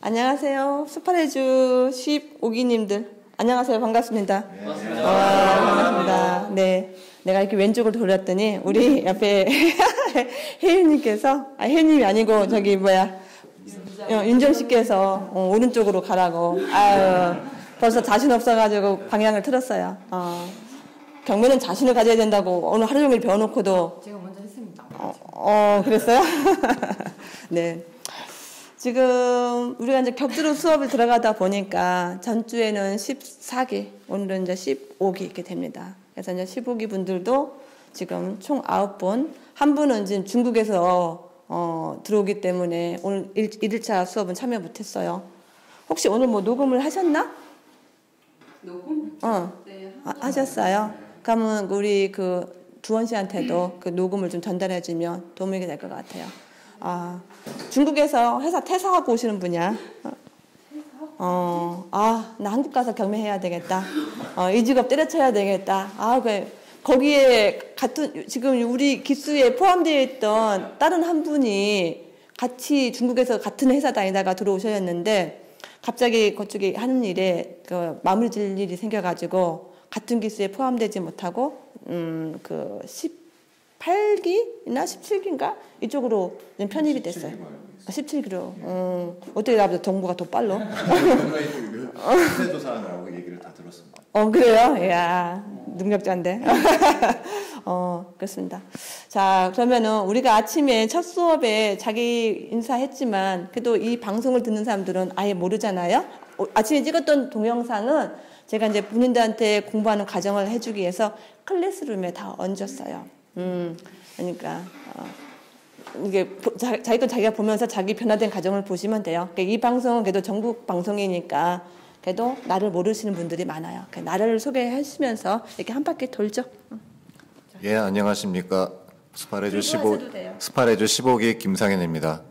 안녕하세요. 스파레주 15기님들. 안녕하세요. 반갑습니다. 네, 반갑습니다. 와, 반갑습니다. 네. 내가 이렇게 왼쪽으로 돌렸더니 우리 옆에 혜윤님께서, 아, 혜윤님이 아니고 저기 뭐야. 어, 윤정 씨께서 어, 오른쪽으로 가라고. 아유, 벌써 자신 없어가지고 방향을 틀었어요. 어, 경매는 자신을 가져야 된다고 오늘 하루 종일 배워놓고도. 제가 먼저 했습니다. 어, 어 그랬어요? 네. 지금 우리가 이제 격주로 수업을 들어가다 보니까 전주에는 14기, 오늘은 이제 15기 이렇게 됩니다. 그래서 이제 15기 분들도 지금 총 9분, 한 분은 지금 중국에서 어, 들어오기 때문에 오늘 1, 1일차 수업은 참여 못했어요. 혹시 오늘 뭐 녹음을 하셨나? 녹음? 어. 네. 아, 하셨어요? 그러면 우리 그 두원 씨한테도 그 녹음을 좀 전달해 주면 도움이 될 것 같아요. 아, 중국에서 회사 퇴사하고 오시는 분이야. 어, 아, 나 한국 가서 경매해야 되겠다. 어, 이 직업 때려쳐야 되겠다. 아, 그, 거기에 같은, 지금 우리 기수에 포함되어 있던 다른 한 분이 같이 중국에서 같은 회사 다니다가 들어오셨는데 갑자기 그쪽에 하는 일에 그 마무리 질 일이 생겨가지고 같은 기수에 포함되지 못하고, 음, 그, 10, 8기나 17기인가 이쪽으로 편입이 됐어요. 아, 17기로. 음, 어떻게 나보다 정보가 더 빨라? 세조사하느라고 얘기를 다 들었습니다. 어 그래요? 야 능력자인데. 어 그렇습니다. 자 그러면은 우리가 아침에 첫 수업에 자기 인사했지만 그래도 이 방송을 듣는 사람들은 아예 모르잖아요. 어, 아침에 찍었던 동영상은 제가 이제 본인들한테 공부하는 과정을 해주기 위해서 클래스룸에 다 얹었어요. 음, 그러니까 어, 이게 자, 자기 건 자기가 보면서 자기 변화된 가정을 보시면 돼요. 그러니까 이 방송은 그래도 전국 방송이니까 그래도 나를 모르시는 분들이 많아요. 그러니까 나를 소개하시면서 이렇게 한 바퀴 돌죠. 예, 안녕하십니까. 스파레주 15 스파레주 15기 김상현입니다.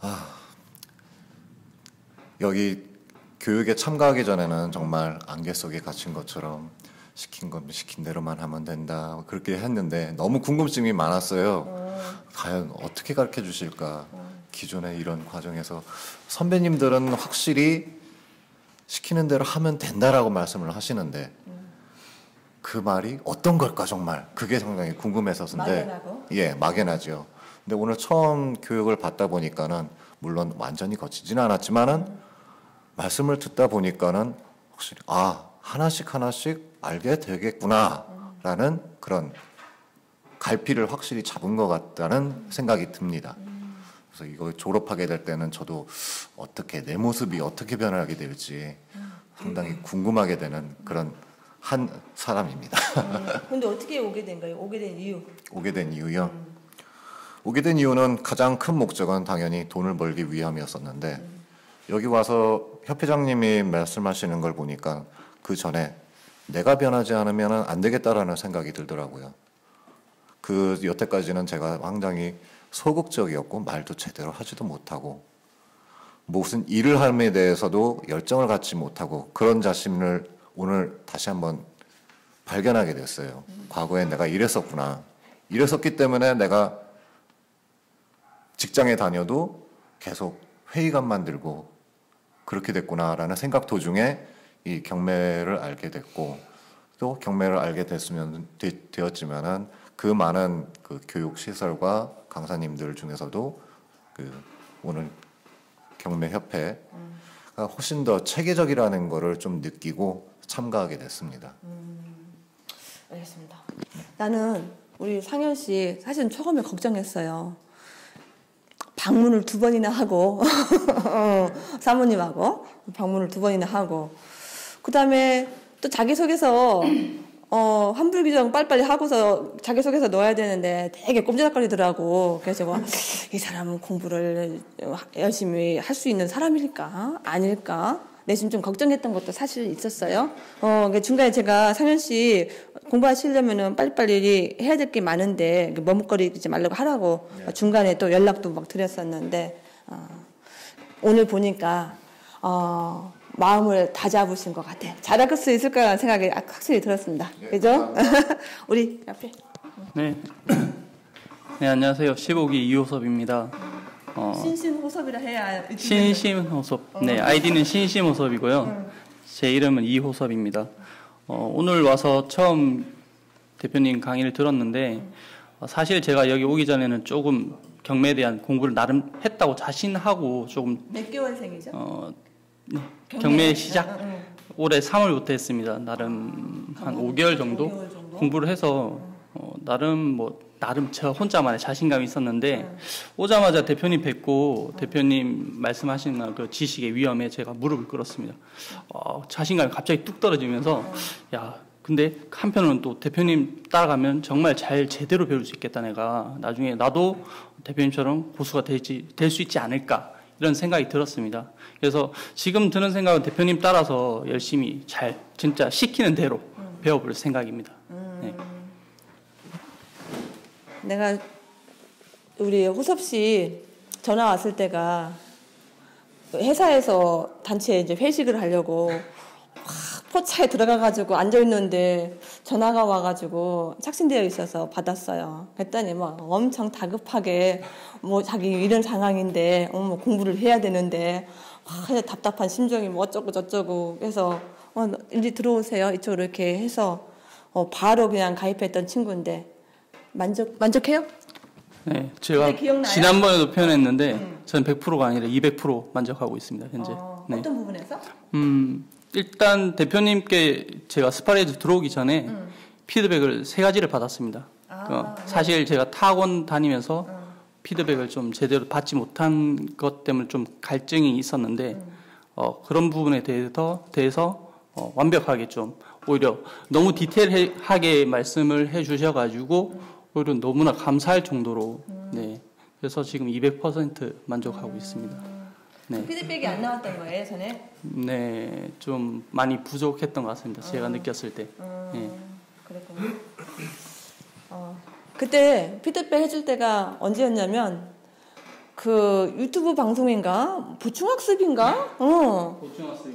아, 여기 교육에 참가하기 전에는 정말 안개 속에 갇힌 것처럼 시킨 건 시킨 대로만 하면 된다 그렇게 했는데 너무 궁금증이 많았어요. 어. 과연 어떻게 가르쳐 주실까? 어. 기존의 이런 과정에서 선배님들은 확실히 시키는 대로 하면 된다라고 말씀을 하시는데 음. 그 말이 어떤 걸까 정말 그게 상당히 궁금했었는데 막연하고? 예 막연하죠. 근데 오늘 처음 교육을 받다 보니까는 물론 완전히 거치지는 않았지만은 음. 말씀을 듣다 보니까는 확실히 아 하나씩 하나씩 알게 되겠구나라는 그런 갈피를 확실히 잡은 것 같다는 생각이 듭니다. 그래서 이거 졸업하게 될 때는 저도 어떻게 내 모습이 어떻게 변하게 될지 상당히 궁금하게 되는 그런 한 사람입니다. 그런데 음, 어떻게 오게 된 거예요? 오게 된 이유? 오게 된 이유요? 음. 오게 된 이유는 가장 큰 목적은 당연히 돈을 벌기 위함이었었는데 음. 여기 와서 협회장님이 말씀하시는 걸 보니까 그 전에 내가 변하지 않으면 안 되겠다라는 생각이 들더라고요. 그 여태까지는 제가 굉장히 소극적이었고 말도 제대로 하지도 못하고 무슨 일을 함에 대해서도 열정을 갖지 못하고 그런 자신을 오늘 다시 한번 발견하게 됐어요. 과거에 내가 이랬었구나. 이랬었기 때문에 내가 직장에 다녀도 계속 회의감만 들고 그렇게 됐구나라는 생각 도중에 이 경매를 알게 됐고 또 경매를 알게 됐으면 되, 었지만은 그 많은 그 교육 시설과 강사님들 중에서도 그 오늘 경매 협회가 훨씬 더 체계적이라는 거를 좀 느끼고 참가하게 됐습니다. 음, 알겠습니다. 나는 우리 상현 씨 사실 처음에 걱정했어요. 방문을 두 번이나 하고 사모님하고 방문을 두 번이나 하고 그 다음에 또 자기소개서 어, 환불 규정 빨리빨리 하고서 자기소개서 넣어야 되는데 되게 꼼지락거리더라고. 그래서 제가 이 사람은 공부를 열심히 할 수 있는 사람일까? 아닐까? 내심 좀 걱정했던 것도 사실 있었어요. 어, 그 중간에 제가 상현 씨 공부하시려면은 빨리빨리 해야 될 게 많은데 머뭇거리지 말라고 하라고 네. 중간에 또 연락도 막 드렸었는데, 어, 오늘 보니까, 어, 마음을 다 잡으신 것 같아. 잘할 수 있을 거라는 생각이 확실히 들었습니다. 네, 그죠? 우리 옆에. 네. 네, 안녕하세요. 15기 이호섭입니다. 어, 신신호섭이라 해야. 신심호섭. 네, 아이디는 신심호섭이고요. 제 이름은 이호섭입니다. 어, 오늘 와서 처음 대표님 강의를 들었는데 어, 사실 제가 여기 오기 전에는 조금 경매에 대한 공부를 나름 했다고 자신하고 조금 몇 개월생이죠? 어, 네, 경매 시작 응, 응. 올해 3월부터 했습니다. 나름 한 5개월 정도 5개월 정도? 공부를 해서 어, 나름 뭐 나름 저 혼자만의 자신감이 있었는데 오자마자 대표님 뵙고 대표님 말씀하시는 그 지식의 위험에 제가 무릎을 꿇었습니다. 어, 자신감이 갑자기 뚝 떨어지면서 야 근데 한편으로는 또 대표님 따라가면 정말 잘 제대로 배울 수 있겠다 내가 나중에 나도 대표님처럼 고수가 될지 될수 있지 않을까 이런 생각이 들었습니다. 그래서 지금 드는 생각은 대표님 따라서 열심히 잘 진짜 시키는 대로 배워볼 생각입니다. 네. 내가 우리 호섭 씨 전화 왔을 때가 회사에서 단체 이제 회식을 하려고 확 포차에 들어가가지고 앉아 있는데 전화가 와가지고 착신되어 있어서 받았어요. 그랬더니 막 엄청 다급하게 뭐 자기 이런 상황인데 어, 뭐 공부를 해야 되는데 와, 답답한 심정이 뭐 어쩌고 저쩌고 해서 어, 일리 들어오세요 이쪽으로 이렇게 해서 어, 바로 그냥 가입했던 친구인데 만족 만족해요? 네, 제가? 지난번에도 표현했는데 저는 100%가 아니라 200% 만족하고 있습니다 현재. 어, 네. 어떤 부분에서? 음, 일단 대표님께 제가 스파레즈 들어오기 전에 피드백을 세 가지를 받았습니다. 아, 어, 네. 사실 제가 타학원 다니면서 피드백을 좀 제대로 받지 못한 것 때문에 좀 갈증이 있었는데 어, 그런 부분에 대해서 대해서 어, 완벽하게 좀 오히려 너무 디테일하게 말씀을 해주셔가지고 오히려 너무나 감사할 정도로 네. 그래서 지금 200% 만족하고 있습니다. 네. 피드백이 안 나왔던 거예요, 전에? 네, 좀 많이 부족했던 것 같습니다. 제가 느꼈을 때. 네. 그랬군요. 어, 그때 피드백 해줄 때가 언제였냐면 그 유튜브 방송인가 보충학습인가? 어,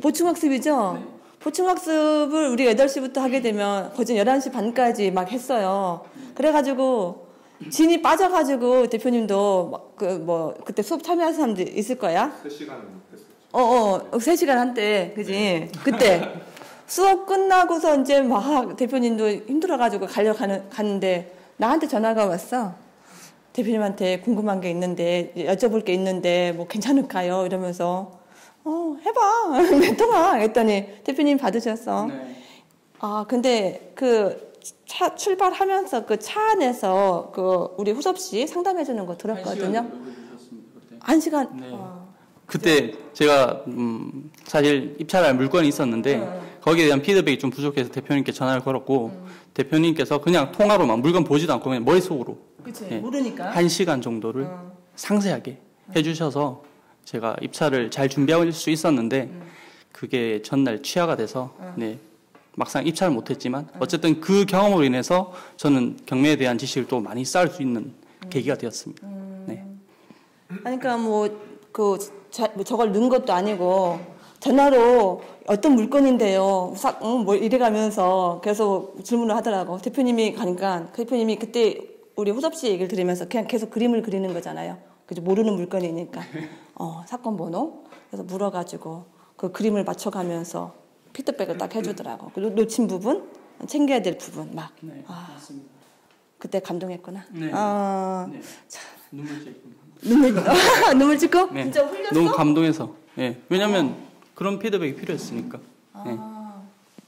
보충학습이죠. 보충학습을 우리 8시부터 하게 되면 거진 11시 반까지 막 했어요. 그래가지고 진이 빠져가지고 대표님도 그뭐 그때 수업 참여한 사람들 있을 거야. 어, 어, 3시간 한때, 그지? 그때. 수업 끝나고서 이제 막 대표님도 힘들어가지고 가려고 가는, 갔는데 나한테 전화가 왔어. 대표님한테 궁금한 게 있는데, 여쭤볼 게 있는데, 뭐 괜찮을까요? 이러면서, 어, 해봐. 몇 통화. 했더니 대표님 받으셨어. 네. 아, 근데 그 차, 출발하면서 그 차 안에서 그 우리 후섭 씨 상담해 주는 거 들었거든요. 한 시간. 네. 어. 그때 제가 음, 사실 입찰할 물건이 있었는데 거기에 대한 피드백이 좀 부족해서 대표님께 전화를 걸었고 대표님께서 그냥 통화로만 물건 보지도 않고 그냥 머릿속으로 그치. 네. 모르니까. 한 시간 정도를 어. 상세하게 해주셔서 제가 입찰을 잘 준비할 수 있었는데 그게 전날 취하가 돼서 네 막상 입찰을 못했지만 어쨌든 그 경험으로 인해서 저는 경매에 대한 지식을 또 많이 쌓을 수 있는 계기가 되었습니다. 네. 그러니까 뭐그 뭐 저걸 넣은 것도 아니고 전화로 어떤 물건인데요. 싹, 응, 뭐 이래 가면서 계속 질문을 하더라고. 대표님이 가니까 그 대표님이 그때 우리 호섭 씨 얘기를 들으면서 그냥 계속 그림을 그리는 거잖아요. 그죠 모르는 물건이니까 어, 사건 번호 그래서 물어가지고 그 그림을 맞춰가면서 피드백을 딱 해주더라고. 그 놓친 부분, 챙겨야 될 부분 막 네, 아. 맞습니다. 그때 감동했구나. 네. 아, 네. 눈물 찔끔. 눈물 눈물 찍고 네. 진짜 흘렸어. 너무 감동해서. 예. 왜냐면 그런 피드백이 필요했으니까. 아,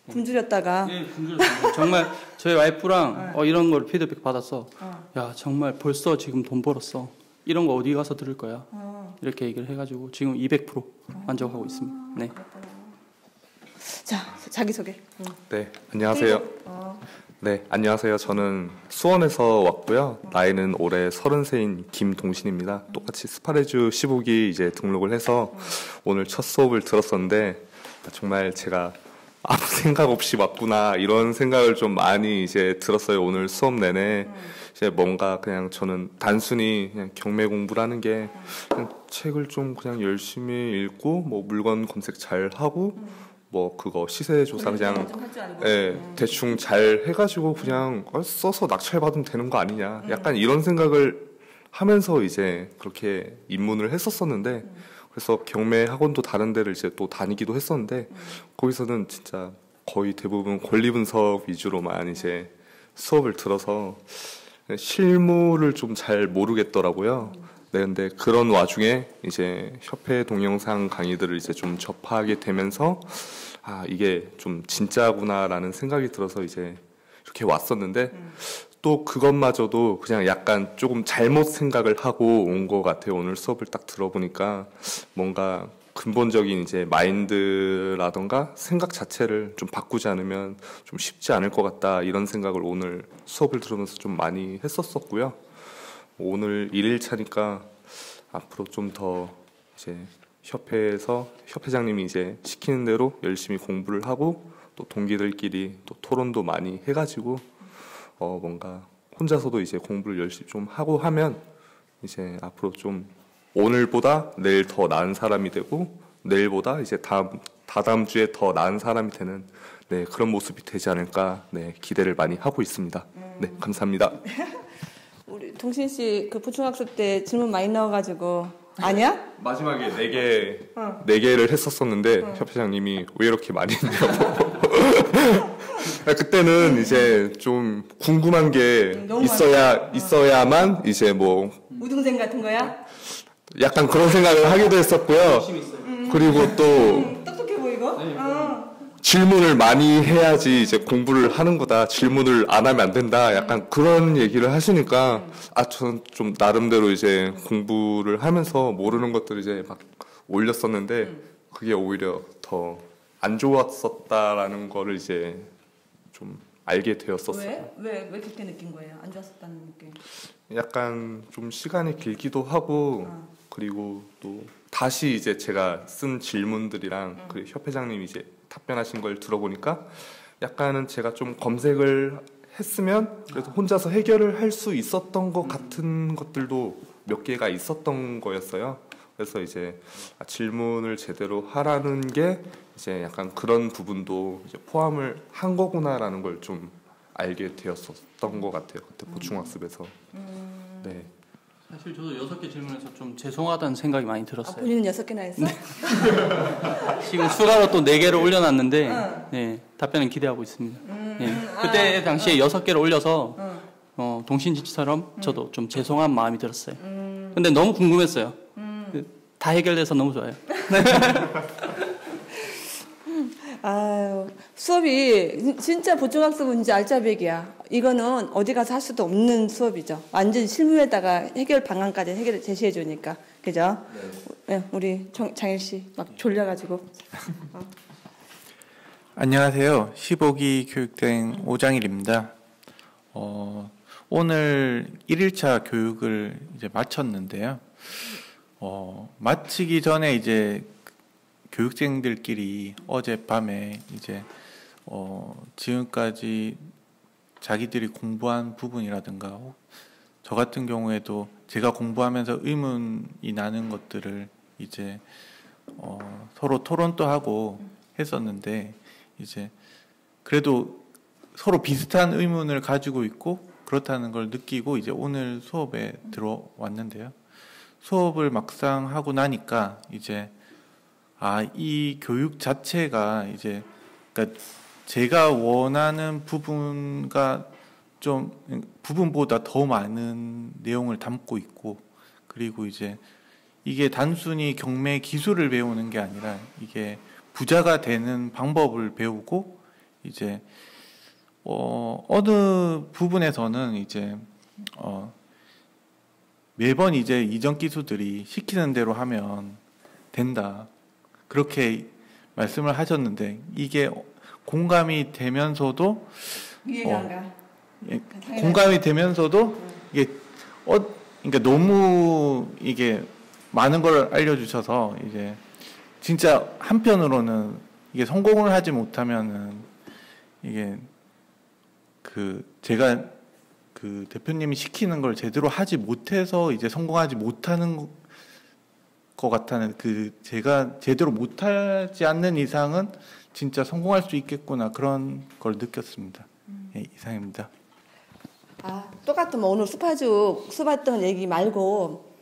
굶주렸다가 네, 궁금했어요. 정말 저희 와이프랑 어, 이런 걸 피드백 받아서 야 정말 벌써 지금 돈 벌었어. 이런 거 어디 가서 들을 거야. 이렇게 얘기를 해가지고 지금 200% 만족하고 있습니다. 네. 자 자기 소개. 네, 안녕하세요. 네, 안녕하세요. 저는 수원에서 왔고요. 나이는 올해 33인 김동신입니다. 똑같이 스파레주 15기 이제 등록을 해서 오늘 첫 수업을 들었었는데 정말 제가 아무 생각 없이 왔구나 이런 생각을 좀 많이 이제 들었어요. 오늘 수업 내내 이제 뭔가 그냥 저는 단순히 그냥 경매 공부라는 게 그냥 책을 좀 그냥 열심히 읽고 뭐 물건 검색 잘 하고 뭐 그거 시세 조사 그냥 예, 대충 잘 해가지고 그냥 어, 써서 낙찰 받으면 되는 거 아니냐. 약간 이런 생각을 하면서 이제 그렇게 입문을 했었었는데 그래서 경매 학원도 다른 데를 이제 또 다니기도 했었는데 거기서는 진짜 거의 대부분 권리 분석 위주로만 이제 수업을 들어서 실무를 좀 잘 모르겠더라고요. 네, 근데 그런 와중에 이제 협회 동영상 강의들을 이제 좀 접하게 되면서 아, 이게 좀 진짜구나라는 생각이 들어서 이제 이렇게 왔었는데 또 그것마저도 그냥 약간 조금 잘못 생각을 하고 온 것 같아요. 오늘 수업을 딱 들어보니까 뭔가 근본적인 이제 마인드라던가 생각 자체를 좀 바꾸지 않으면 좀 쉽지 않을 것 같다 이런 생각을 오늘 수업을 들으면서 좀 많이 했었었고요. 오늘 1일차니까 앞으로 좀 더 이제 협회에서 협회장님이 이제 시키는 대로 열심히 공부를 하고 또 동기들끼리 또 토론도 많이 해가지고 어 뭔가 혼자서도 이제 공부를 열심히 좀 하고 하면 이제 앞으로 좀 오늘보다 내일 더 나은 사람이 되고 내일보다 이제 다음 다다음 주에 더 나은 사람이 되는 네 그런 모습이 되지 않을까 네 기대를 많이 하고 있습니다. 네 감사합니다. 동신 씨 그 보충학습 때 질문 많이 나와가지고 아니야? 마지막에 네 개, 네 개를 했었었는데 협회장님이 왜 이렇게 많이 했냐고. 그때는 이제 좀 궁금한 게 음, 있어야 있어야만 이제 뭐 우등생 같은 거야? 약간 그런 생각을 하기도 했었고요. 그리고 또 음? 어. 질문을 많이 해야지 이제 공부를 하는 거다. 질문을 안 하면 안 된다. 약간 그런 얘기를 하시니까 아, 저는 좀 나름대로 이제 공부를 하면서 모르는 것들을 이제 막 올렸었는데 그게 오히려 더 안 좋았었다라는 거를 이제 좀 알게 되었었어요. 왜? 왜? 왜 그렇게 느낀 거예요? 안 좋았었다는 느낌. 약간 좀 시간이 길기도 하고 어. 그리고 또 다시 이제 제가 쓴 질문들이랑 그 협회장님이 이제 답변하신 걸 들어보니까 약간은 제가 좀 검색을 했으면 그래도 혼자서 해결을 할 수 있었던 것 같은 것들도 몇 개가 있었던 거였어요. 그래서 이제 아, 질문을 제대로 하라는 게 이제 약간 그런 부분도 이제 포함을 한 거구나라는 걸 좀 알게 되었었던 것 같아요. 그때 보충학습에서. 네. 사실 저도 여섯 개 질문에서 좀 죄송하다는 생각이 많이 아, 들었어요. 본인은 여섯 개나 했어? 지금 추가로 또 네 개를 올려놨는데 응. 네, 답변은 기대하고 있습니다. 음, 네, 음, 그때 아, 당시에 여섯 개를 올려서 응. 어, 동신지처럼 저도 좀 죄송한 마음이 들었어요. 음, 근데 너무 궁금했어요. 음. 그, 다 해결돼서 너무 좋아요. 아유, 수업이 진짜 보충학습은 진짜 알짜배기야. 이거는 어디 가서 할 수도 없는 수업이죠. 완전 실무에다가 해결 방안까지 해결 제시해 주니까. 그죠? 네, 우리 정, 장일 씨 막 졸려가지고. 안녕하세요. 15기 교육생 오장일입니다. 어, 오늘 1일차 교육을 이제 마쳤는데요. 어, 마치기 전에 이제 교육생들끼리 어젯밤에 이제 어, 지금까지 자기들이 공부한 부분이라든가 혹- 저 같은 경우에도 제가 공부하면서 의문이 나는 것들을 이제 어, 서로 토론도 하고 했었는데 이제 그래도 서로 비슷한 의문을 가지고 있고 그렇다는 걸 느끼고 이제 오늘 수업에 들어왔는데요. 수업을 막상 하고 나니까 이제 아, 이 교육 자체가 이제 그러니까 제가 원하는 부분과 좀 부분보다 더 많은 내용을 담고 있고 그리고 이제 이게 단순히 경매 기술을 배우는 게 아니라 이게 부자가 되는 방법을 배우고 이제 어 어느 부분에서는 이제 어 매번 이제 이전 기수들이 시키는 대로 하면 된다. 그렇게 말씀을 하셨는데 이게 공감이 되면서도 어. 예, 공감이 되면서도 이게 어 그러니까 너무 이게 많은 걸 알려주셔서 이제 진짜 한편으로는 이게 성공을 하지 못하면은 이게 그 제가 그 대표님이 시키는 걸 제대로 하지 못해서 이제 성공하지 못하는 거- 것 같다는 그 제가 제대로 못하지 않는 이상은 진짜 성공할 수 있겠구나 그런 걸 느꼈습니다. 예, 이상입니다. 아, 똑같은 뭐 오늘 수파주 수봤던 얘기 말고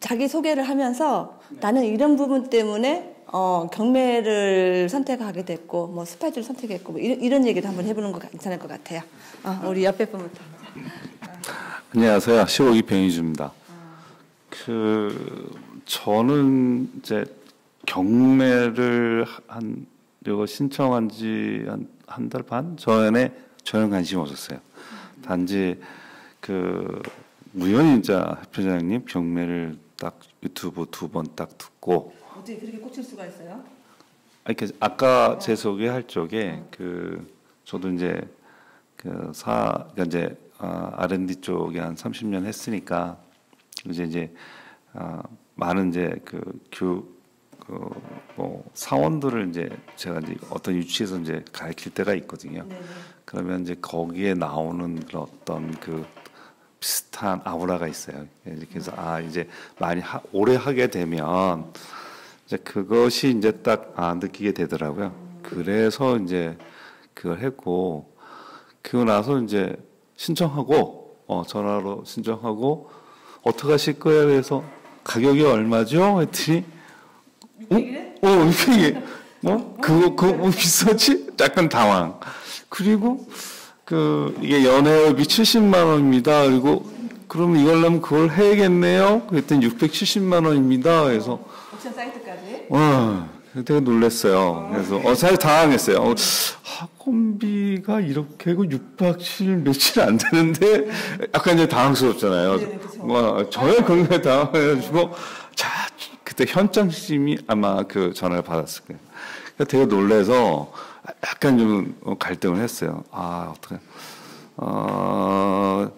자기 소개를 하면서 나는 이런 부분 때문에 어, 경매를 선택하게 됐고 뭐 스파주를 선택했고 뭐 이런, 이런 얘기도 한번 해보는 거 괜찮을 것 같아요. 어, 우리 옆에 분부터. 안녕하세요. 15기 변희주입니다. 그 저는 이제 경매를 한 이거 신청한 지 한 한 달 반 전에 전혀 관심 없었어요. 단지 그 우연히 이제 협회장님 경매를 딱 유튜브 두 번 딱 듣고 어떻게 그렇게 꽂힐 수가 있어요? 이렇게 아까 제 소개할 적에 그 저도 이제 그사 그러니까 이제 아, R&D 쪽에 한 30년 했으니까 이제 이제 아, 많은 이제 그 교 그 뭐 사원들을 이제 제가 이제 어떤 위치에서 이제 가르칠 때가 있거든요. 네네. 그러면 이제 거기에 나오는 그런 어떤 그 비슷한 아우라가 있어요. 이제 그래서 아 이제 많이 하, 오래 하게 되면 이제 그것이 이제 딱 아, 느끼게 되더라고요. 그래서 이제 그걸 했고 그고 나서 이제 신청하고 어 전화로 신청하고 어떻게 하실 거예요? 그래서 가격이 얼마죠? 했더니 어? 어, 이게 뭐 그거 그거 뭐 비싸지? 약간 당황. 그리고 그 이게 연회비 70만 원입니다. 그리고 그럼 이걸 하면 그걸 해야겠네요. 그랬더니 670만 원입니다. 그래서 옥션 사이트까지. 와, 되게 놀랐어요. 그래서 어, 사실 당황했어요. 어, 학원비가 이렇게 그 6박 7일 며칠 안 되는데 약간 이제 당황스럽잖아요. 네네, 그쵸. 뭐 저의 경우에 당황해가지고 자 그때 현장심이 아마 그 전화를 받았을 거예요. 되게 놀래서 약간 좀 갈등을 했어요. 아 어떻게 어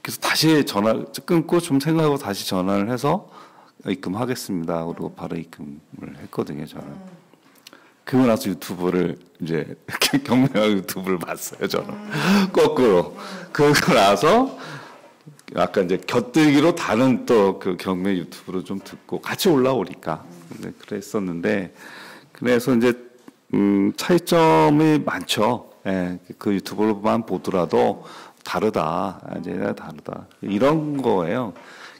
그래서 다시 전화 끊고 좀 생각하고 다시 전화를 해서 입금하겠습니다. 그리고 바로 입금을 했거든요. 저는. 그러고 나서 유튜브를 이제 경매가 유튜브를 봤어요. 저는 거꾸로. 그러고 나서 약간 이제 곁들기로 다른 또 그 경매 유튜브로 좀 듣고 같이 올라오니까 네, 그랬었는데 그래서 이제 음, 차이점이 많죠. 예, 그 유튜브로만 보더라도 다르다. 이제 다르다. 이런 거예요.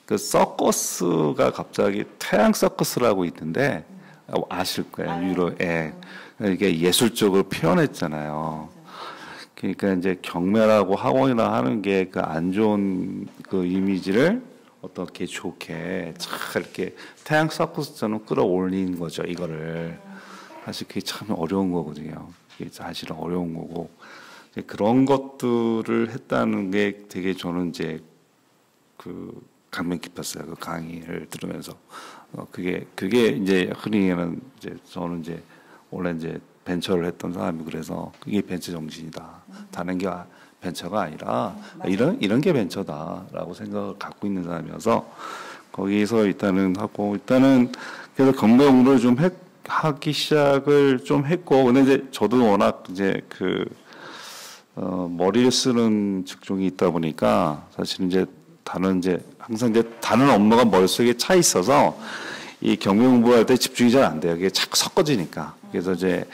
그 서커스가 갑자기 태양 서커스라고 있는데 아실 거예요. 유로에 이게 예술적으로 표현했잖아요. 그러니까 이제 경매라고 학원이나 하는 게 그 안 좋은 그 이미지를 어떻게 좋게 잘 이렇게 태양 서커스처럼 끌어올린 거죠. 이거를 사실 그게 참 어려운 거거든요. 그게 사실은 어려운 거고 그런 것들을 했다는 게 되게 저는 이제 그 감명 깊었어요. 그 강의를 들으면서 어, 그게 그게 이제 흔히는 이제 저는 이제 원래 이제 벤처를 했던 사람이 그래서 그게 벤처 정신이다. 다른 게 아- 벤처가 아니라 이런 이런 게 벤처다라고 생각을 갖고 있는 사람이어서 거기서 일단은 하고 일단은 그래서 건강 공부를 좀 했, 하기 시작을 좀 했고 근데 이제 저도 워낙 이제 그 어, 머리를 쓰는 직종이 있다 보니까 사실 이제 다른 이제 항상 이제 다른 업무가 머릿속에 차 있어서 이 경매 공부할 때 집중이 잘 안 돼요. 이게 자꾸 섞어지니까. 그래서 이제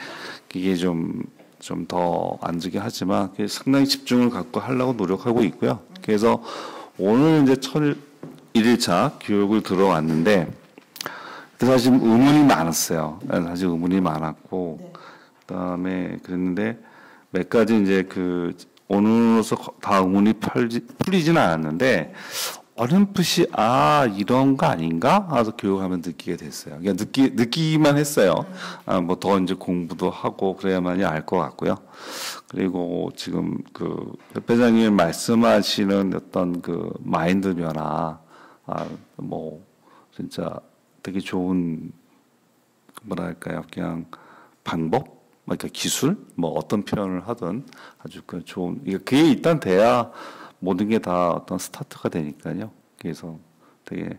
이게 좀, 좀 더안 되게 하지만 상당히 집중을 갖고 하려고 노력하고 있고요. 그래서 오늘 이제 첫 1일차 교육을 들어왔는데 사실 의문이 많았어요. 사실 의문이 많았고 그다음에 그랬는데 몇 가지 이제 그 오늘로서 다 의문이 풀리지는 않았는데 어렴풋이 아 이런 거 아닌가 하서 교육하면 느끼게 됐어요. 그냥 느끼 느끼기만 했어요. 아, 뭐 더 이제 공부도 하고 그래야만이 알 것 같고요. 그리고 지금 그 협회장님 말씀하시는 어떤 그 마인드 변화, 아 뭐 진짜 되게 좋은 뭐랄까요, 그냥 방법, 그러니까 기술, 뭐 어떤 표현을 하든 아주 그 좋은 이게 그게 일단 돼야 모든 게 다 어떤 스타트가 되니까요. 그래서 되게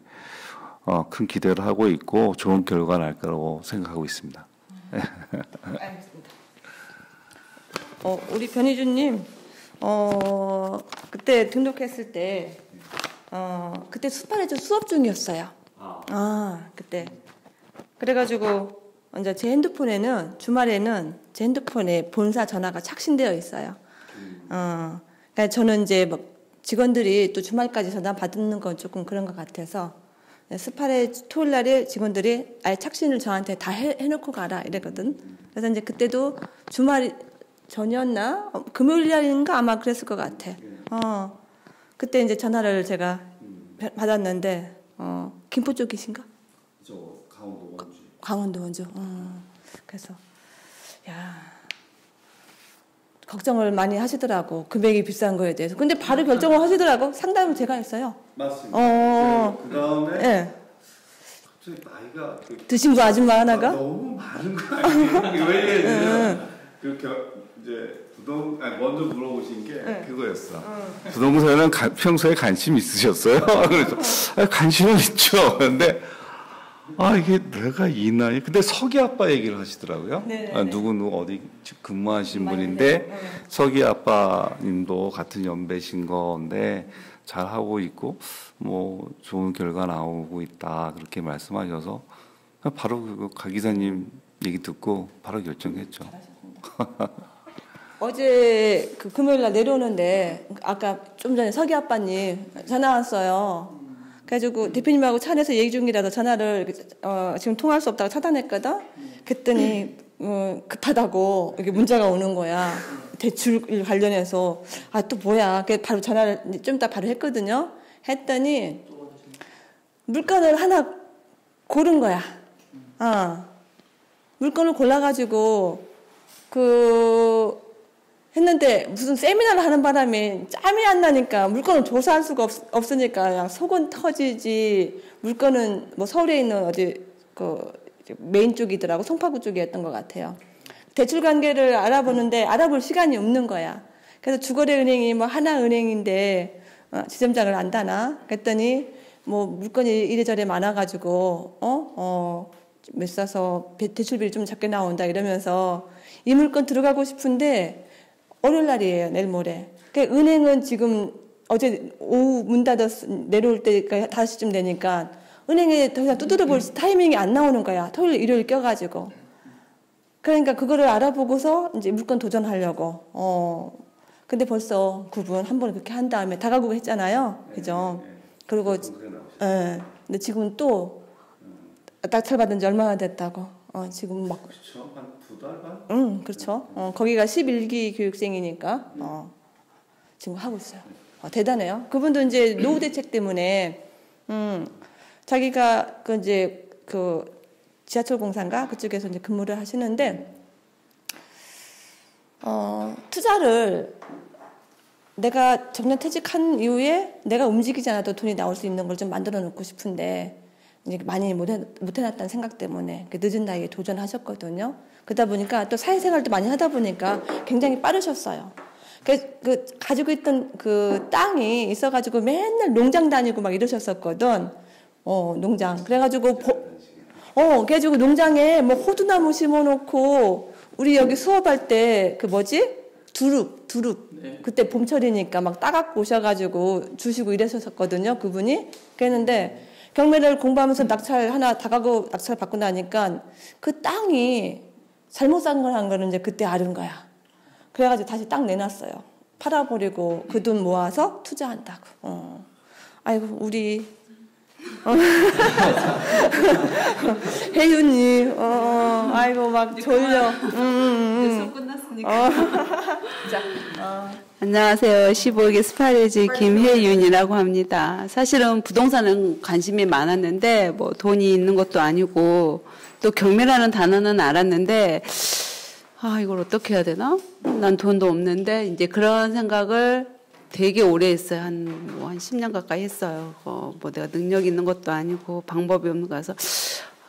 어, 큰 기대를 하고 있고 좋은 결과 날 거라고 생각하고 있습니다. 알겠습니다. 어, 우리 변희준님, 어, 그때 등록했을 때, 어, 그때 수파레즈 수업 중이었어요. 아, 그때. 그래가지고, 이제 제 핸드폰에는, 주말에는 제 핸드폰에 본사 전화가 착신되어 있어요. 어, 그러니까 저는 이제 뭐 직원들이 또 주말까지 전화 받는 건 조금 그런 것 같아서 스파레 토요일 날에 직원들이 아예 착신을 저한테 다 해, 해놓고 가라 이랬거든. 그래서 이제 그때도 주말 전이었나 어, 금요일 날인가 아마 그랬을 것 같아. 어 그때 이제 전화를 제가 받았는데 어 김포 쪽이신가? 저 강원도 원주. 강원도 원주. 어. 그래서 야 걱정을 많이 하시더라고 금액이 비싼 거에 대해서. 근데 바로 결정을 하시더라고. 상담을 제가 했어요. 맞습니다. 어. 그 다음에 예. 갑자기 나이가 그- 드신 분 아줌마 아, 하나가 너무 많은 거 아니에요? 왜냐면 그 겨, 이제 부동 아니 먼저 물어보신 게 그거였어. 부동산은 가- 평소에 관심 있으셨어요? 그래서 아, 관심은 있죠. 근데 아 이게 내가 이 나이 근데 서기 아빠 얘기를 하시더라고요. 네네네. 아, 누구 누구 어디 근무하신 분인데 돼요. 네. 서기 아빠님도 같은 연배신 건데 잘 하고 있고 뭐 좋은 결과 나오고 있다 그렇게 말씀하셔서 바로 그가 기사님 얘기 듣고 바로 결정했죠. 어제 그 금요일 날 내려오는데 아까 좀 전에 서기 아빠님 전화 왔어요. 그래가지고 대표님하고 차 안에서 얘기 중이라서 전화를 어, 지금 통화할 수 없다고 차단했거든. 그랬더니 어, 급하다고 이게 문자가 오는 거야. 대출 관련해서 아 또 뭐야. 그 바로 전화를 좀 이따 바로 했거든요. 했더니 물건을 하나 고른 거야. 아 물건을 골라가지고 그 했는데 무슨 세미나를 하는 바람에 짬이 안 나니까 물건을 조사할 수가 없, 으니까 그냥 속은 터지지 물건은 뭐 서울에 있는 어디 그 메인 쪽이더라고 송파구 쪽이었던 것 같아요. 대출 관계를 알아보는데 알아볼 시간이 없는 거야. 그래서 주거래 은행이 뭐 하나 은행인데 어, 지점장을 안다나 그랬더니 뭐 물건이 이래저래 많아가지고 어어 몇 사서 배- 대출비를 좀 작게 나온다 이러면서 이 물건 들어가고 싶은데 월요일 날이에요 내일 모레. 그 은행은 지금 어제 오후 문 닫았 내려올 때가 5시쯤 되니까 은행에 더 이상 두드려 볼 타이밍이 안 나오는 거야. 토요일 일요일 껴가지고. 그러니까 그거를 알아보고서 이제 물건 도전하려고. 어. 근데 벌써 구분 한 번에 그렇게 한 다음에 다가구고 했잖아요. 그죠? 그리고 예. 근데 지금 또 낙찰 받은 지 얼마나 됐다고. 어, 지금 막 그렇죠. 한 두 달 반? 응, 그렇죠. 어, 거기가 11기 교육생이니까 어, 지금 하고 있어요. 어, 대단해요. 그분도 이제 노후 대책 때문에 음, 자기가 그 이제 그 지하철 공사인가 그쪽에서 이제 근무를 하시는데 어, 투자를 내가 정년 퇴직한 이후에 내가 움직이지 않아도 돈이 나올 수 있는 걸 좀 만들어 놓고 싶은데 이제 많이 못, 해, 못 해놨다는 생각 때문에 그 늦은 나이에 도전하셨거든요. 그러다 보니까 또 사회생활도 많이 하다 보니까 굉장히 빠르셨어요. 그, 그 가지고 있던 그 땅이 있어가지고 맨날 농장 다니고 막 이러셨었거든. 어, 농장. 그래가지고 보, 어, 그래가지고 농장에 뭐 호두나무 심어놓고 우리 여기 수업할 때 그 뭐지? 두릅, 두릅. 그때 봄철이니까 막 따갖고 오셔가지고 주시고 이랬었거든요. 그분이. 그랬는데 경매를 공부하면서 낙찰 하나 다가고 낙찰 받고 나니까 그 땅이 잘못 산 거라는 거는 이제 그때 알은 거야. 그래가지고 다시 땅 내놨어요. 팔아버리고 그 돈 모아서 투자한다고. 어. 아이고 우리 어. 혜윤이 어, 아이고 막 졸려. 음, 음, 끝났으니까. 음. 어. 자, 어. 안녕하세요. 15기 스파레지 김혜윤이라고 합니다. 사실은 부동산은 관심이 많았는데 뭐 돈이 있는 것도 아니고 또 경매라는 단어는 알았는데 아 이걸 어떻게 해야 되나? 난 돈도 없는데 이제 그런 생각을 되게 오래 했어요. 한, 뭐 한 10년 가까이 했어요. 어, 뭐 내가 능력 있는 것도 아니고 방법이 없는 거라서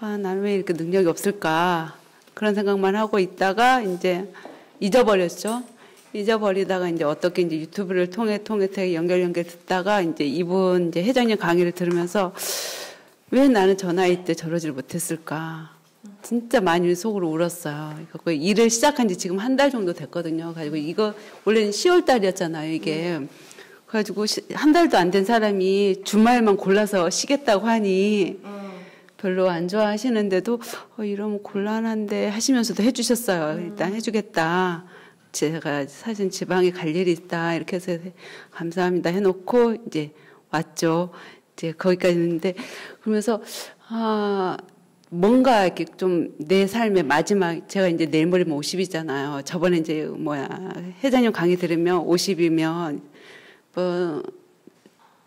아, 나는 왜 이렇게 능력이 없을까? 그런 생각만 하고 있다가 이제 잊어버렸죠. 잊어버리다가 이제 어떻게 이제 유튜브를 통해 통해 되게 연결 연결 듣다가 이제 이분 이제 회장님 강의를 들으면서 왜 나는 저 나이 때 저러질 못했을까? 진짜 많이 속으로 울었어요. 그 일을 시작한 지 지금 한 달 정도 됐거든요. 가지고 이거 원래는 10월 달이었잖아요, 이게. 그래가지고 시- 한 달도 안 된 사람이 주말만 골라서 쉬겠다고 하니 별로 안 좋아하시는데도 어, 이러면 곤란한데 하시면서도 해주셨어요. 일단 해주겠다. 제가 사실 지방에 갈 일이 있다 이렇게 해서 감사합니다 해놓고 이제 왔죠. 이제 거기까지 있는데 그러면서 아 뭔가 이렇게 좀 내 삶의 마지막 제가 이제 내일 모레면 50이잖아요. 저번에 이제 뭐야 회장님 강의 들으면 50이면 뭐,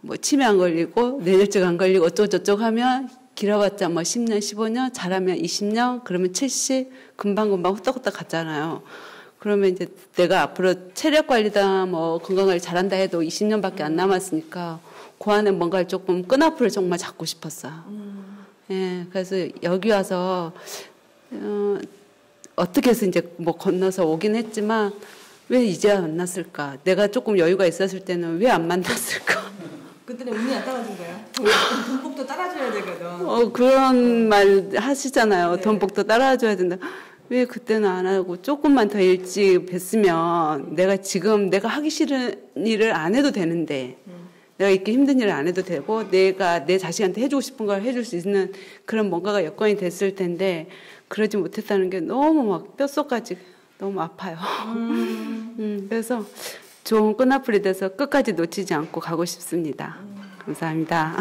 뭐 치매 안 걸리고 뇌혈증 안 걸리고 어쩌고저쩌고 하면 길어봤자 뭐 10년 15년 잘하면 20년 그러면 70 금방금방 후딱후딱 갔잖아요. 그러면 이제 내가 앞으로 체력 관리다 뭐 건강 관리 잘한다 해도 20년밖에 안 남았으니까 그 안에 뭔가를 조금 끈앞을 정말 잡고 싶었어요. 예, 그래서 여기 와서 어, 어떻게 해서 이제 뭐 건너서 오긴 했지만 왜 이제 만났을까? 내가 조금 여유가 있었을 때는 왜 안 만났을까? 그때는 운이 안 따라준 거야. 돈복도 따라줘야 되거든. 어, 그런 말 하시잖아요. 네. 돈복도 따라줘야 된다. 왜 그때는 안 하고 조금만 더 일찍 뵀으면 내가 지금 내가 하기 싫은 일을 안 해도 되는데 내가 이렇게 힘든 일을 안 해도 되고 내가 내 자식한테 해주고 싶은 걸 해줄 수 있는 그런 뭔가가 여건이 됐을 텐데 그러지 못했다는 게 너무 막 뼛속까지 너무 아파요. 음, 그래서 좋은 끈앞풀이 돼서 끝까지 놓치지 않고 가고 싶습니다. 감사합니다.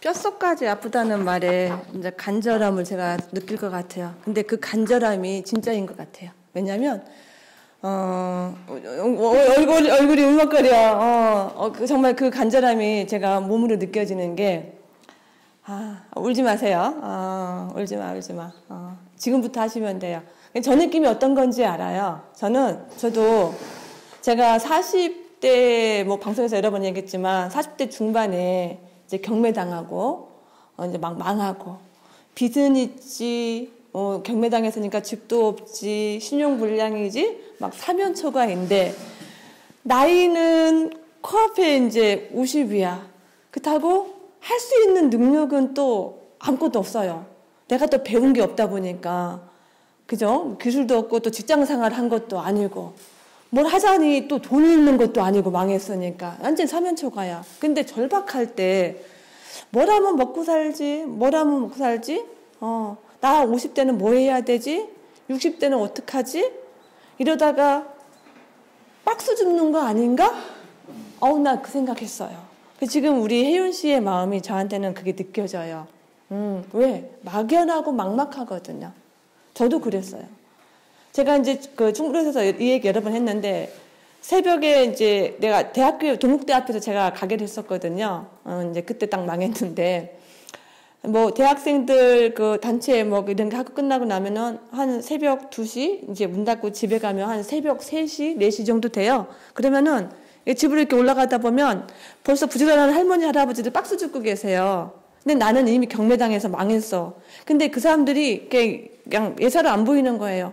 뼛속까지 아프다는 말에 이제 간절함을 제가 느낄 것 같아요. 근데 그 간절함이 진짜인 것 같아요. 왜냐면, 어, 어, 얼굴, 얼굴이 울먹거려. 어, 어, 그 정말 그 간절함이 제가 몸으로 느껴지는 게, 아, 울지 마세요. 어, 울지 마, 울지 마. 어, 지금부터 하시면 돼요. 저 느낌이 어떤 건지 알아요. 저는, 저도 제가 40대, 뭐 방송에서 여러 번 얘기했지만, 40대 중반에 이제 경매당하고, 어, 이제 막 망하고, 빚은 있지, 어, 경매당했으니까 집도 없지, 신용불량이지, 막 사면초가인데, 나이는 코앞에 이제 50이야. 그렇다고 할 수 있는 능력은 또 아무것도 없어요. 내가 또 배운 게 없다 보니까. 그죠? 기술도 없고 또 직장 생활 한 것도 아니고. 뭘 하자니 또 돈이 있는 것도 아니고 망했으니까. 완전 사면초가야. 근데 절박할 때, 뭘 하면 먹고 살지? 뭘 하면 먹고 살지? 어, 나 50대는 뭐 해야 되지? 60대는 어떡하지? 이러다가 박수 줍는 거 아닌가? 어우, 나 그 생각했어요. 그 지금 우리 혜윤 씨의 마음이 저한테는 그게 느껴져요. 음, 왜? 막연하고 막막하거든요. 저도 그랬어요. 제가 이제 그 충북에서 이 얘기 여러 번 했는데 새벽에 이제 내가 대학교 동국대 앞에서 제가 가게를 했었거든요. 어, 이제 그때 딱 망했는데 뭐 대학생들 그 단체 뭐 이런 게 학교 끝나고 나면은 한 새벽 2시 이제 문 닫고 집에 가면 한 새벽 3시, 4시 정도 돼요. 그러면은 집으로 이렇게 올라가다 보면 벌써 부지런한 할머니, 할아버지들 박수 줍고 계세요. 근데 나는 이미 경매당해서 망했어. 근데 그 사람들이 그냥 예사를 안 보이는 거예요.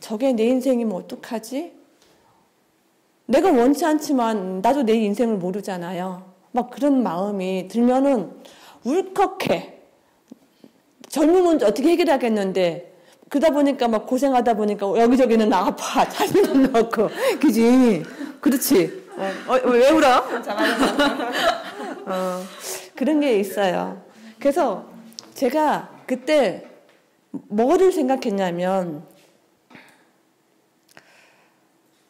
저게 내 인생이면 어떡하지? 내가 원치 않지만 나도 내 인생을 모르잖아요. 막 그런 마음이 들면은 울컥해. 젊으면 어떻게 해결하겠는데 그러다 보니까 막 고생하다 보니까 여기저기는 나 아파 자신은 없고 그지 그렇지 어, 어, 왜 울어? 어, 그런 게 있어요. 그래서 제가 그때 뭐를 생각했냐면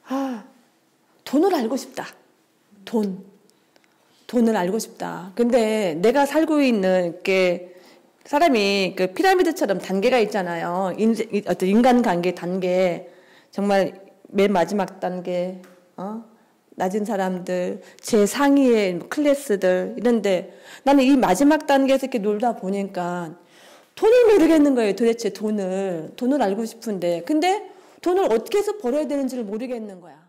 아 돈을 알고 싶다. 돈. 돈을 알고 싶다. 근데 내가 살고 있는 게 사람이 그 피라미드처럼 단계가 있잖아요. 인생, 어떤 인간관계 단계. 정말 맨 마지막 단계, 어? 낮은 사람들, 제 상위의 클래스들, 이런데 나는 이 마지막 단계에서 이렇게 놀다 보니까 돈을 모르겠는 거예요. 도대체 돈을. 돈을 알고 싶은데. 근데 돈을 어떻게 해서 벌어야 되는지를 모르겠는 거야.